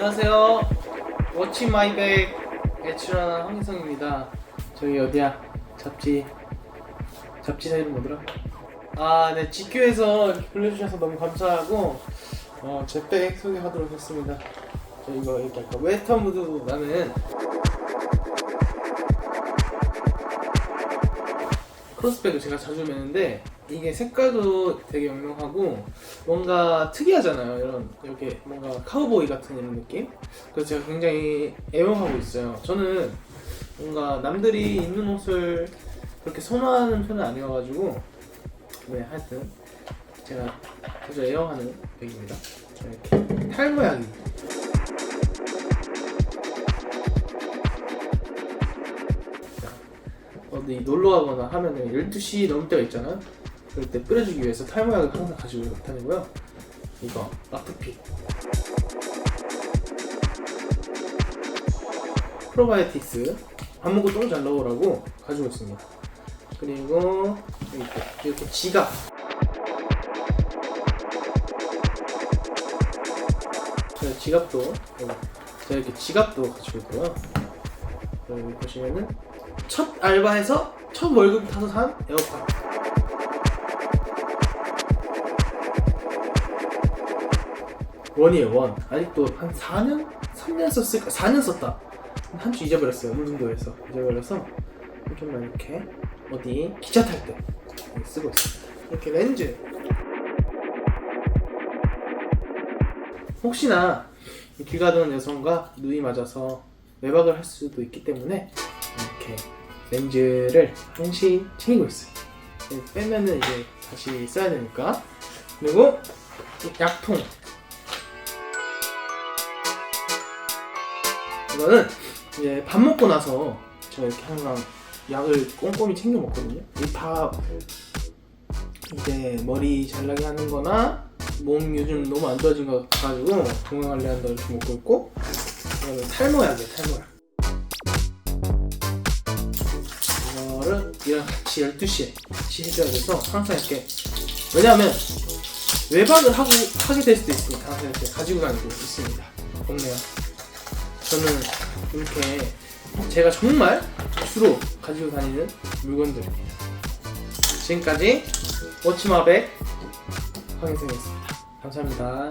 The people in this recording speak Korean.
안녕하세요. 워치 마이백에 출연한 황희성입니다. 저희 어디야? 잡지. 잡지 이름 뭐더라? 아, 네. GQ에서 이렇게 불러주셔서 너무 감사하고, 어, 제백 소개하도록 했습니다. 저 이거 이렇게 약간 웨스턴 무드 나는 크로스백을 제가 자주 매는데 이게 색깔도 되게 영롱하고 뭔가 특이하잖아요. 이런 이렇게 뭔가 카우보이 같은 이런 느낌. 그래서 제가 굉장히 애용하고 있어요. 저는 뭔가 남들이 입는 옷을 그렇게 선호하는 편은 아니어가지고 네 하여튼 제가 아주 애용하는 백입니다. 이렇게 탈 모양이. 어디 놀러 가거나 하면은 12시 넘을 때가 있잖아요. 그럴 때 뿌려주기 위해서 탈모약을 항상 가지고 다니고요. 이거 라프핏 프로바이오틱스 밥 먹고 똥 잘 나오라고 가지고 있습니다. 그리고 또 이렇게 지갑 제가 지갑도 제가 이렇게 지갑도 가지고 있고요. 여기 보시면은 첫 알바에서 첫 월급 타서 산 에어팟 원이에요 원 아직도 한 4년? 3년 썼을까? 4년 썼다 한 주 잊어버렸어요 울릉도에서 잊어버려서 좀만 이렇게 어디 기차 탈 때 쓰고 있습니다 이렇게 렌즈 혹시나 길 가던 여성과 눈이 맞아서 외박을 할 수도 있기 때문에 이렇게 렌즈를 항시 챙기고 있어요. 네, 빼면은 이제 다시 써야 되니까. 그리고 이 약통. 이거는 이제 밥 먹고 나서 제가 이렇게 항상 약을 꼼꼼히 챙겨 먹거든요. 이 밥 이제 머리 잘나게 하는 거나 몸 요즘 너무 안 좋아진 것 같아가지고 건강 관리한다 이렇게 먹고 있고 이거는 탈모약이에요 탈모약. 이거를 이랑 같이 12시에 같이 해줘야 돼서 항상 이렇게 왜냐하면 외박을 하고 하게 될 수도 있으니까 항상 이렇게 가지고 다니고 있습니다. 없네요 저는 이렇게 제가 정말 주로 가지고 다니는 물건들입니다. 지금까지 워치마백 황인승이었습니다. 감사합니다